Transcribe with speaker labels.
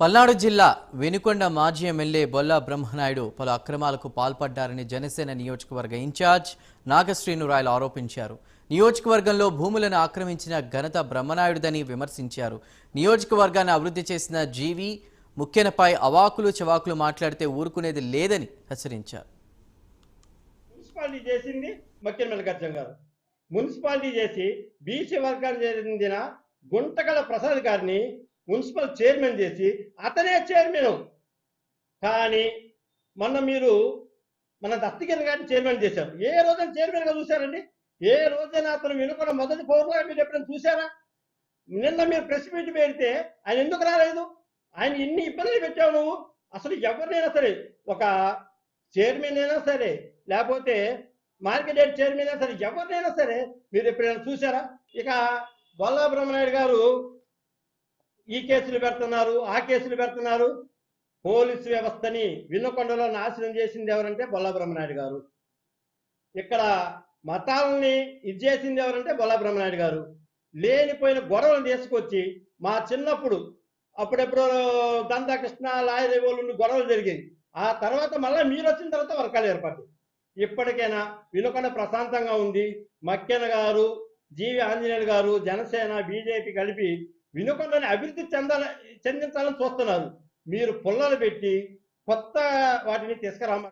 Speaker 1: పల్నాడు జిల్లా వెనుకొండ మాజీ ఎమ్మెల్యే బొల్లా బ్రహ్మనాయుడు పలు అక్రమాలకు పాల్పడ్డారని జనసేన నియోజకవర్గ ఇన్ఛార్జ్ నాగశ్రీనురాయలు ఆరోపించారు. నియోజకవర్గంలో భూములను ఆక్రమించిన ఘనత బ్రహ్మనాయుడుదని విమర్శించారు. నియోజకవర్గాన్ని అభివృద్ధి చేసిన జీవి ముఖ్యనపై అవాకులు చవాకులు మాట్లాడితే ఊరుకునేది లేదని హెచ్చరించారు.
Speaker 2: మున్సిపాలిటీ చేసింది గారు. మున్సిపాలిటీ చేసి బీసీ వర్గాన్ని చెందిన గుంటకల ప్రసాద్ గారిని మున్సిపల్ చైర్మన్ చేసి అతనే చైర్మన్. కానీ మొన్న మీరు మన దత్తగిరి గారిని చైర్మన్ చేశారు. ఏ రోజైనా చైర్మన్గా చూశారండి? ఏ రోజైనా అతను వినుకున్న మొదటి పౌరులుగా మీరు ఎప్పుడైనా చూసారా నిన్న మీరు ప్రెస్ మీట్ పెడితే ఆయన ఎందుకు రాలేదు? ఆయన ఇన్ని ఇబ్బందులు పెట్టావు నువ్వు? అసలు ఎవరినైనా సరే ఒక చైర్మన్ అయినా సరే లేకపోతే మార్కెట్ చైర్మన్ అయినా సరే ఎవరినైనా సరే మీరు ఎప్పుడైనా చూసారా ఇక బొల్లా బ్రహ్మనాయుడు గారు ఈ కేసులు పెడుతున్నారు ఆ కేసులు పెడుతున్నారు. పోలీసు వ్యవస్థని విన్నకొండలో నాశనం చేసింది ఎవరంటే బొల్లబ్రహ్మనాయుడు గారు. ఇక్కడ మతాలని ఇది చేసింది ఎవరంటే బొల్లబ్రహ్మనాయుడు గారు. లేనిపోయిన గొడవలు తీసుకొచ్చి మా చిన్నప్పుడు అప్పుడెప్పుడు దందా కృష్ణ లాయదేవులు గొడవలు జరిగేవి ఆ తర్వాత మళ్ళీ మీరు వచ్చిన తర్వాత వర్గాలు ఏర్పడ్డాయి. ఇప్పటికైనా వినుకొండ ప్రశాంతంగా ఉంది. మక్కెన గారు జీవి ఆంజనేయులు గారు జనసేన బీజేపీ కలిపి వినుకొండని అభివృద్ధి చెందాల చెందించాలని చూస్తున్నారు. మీరు పుల్లలు పెట్టి కొత్త వాటిని తీసుకురామ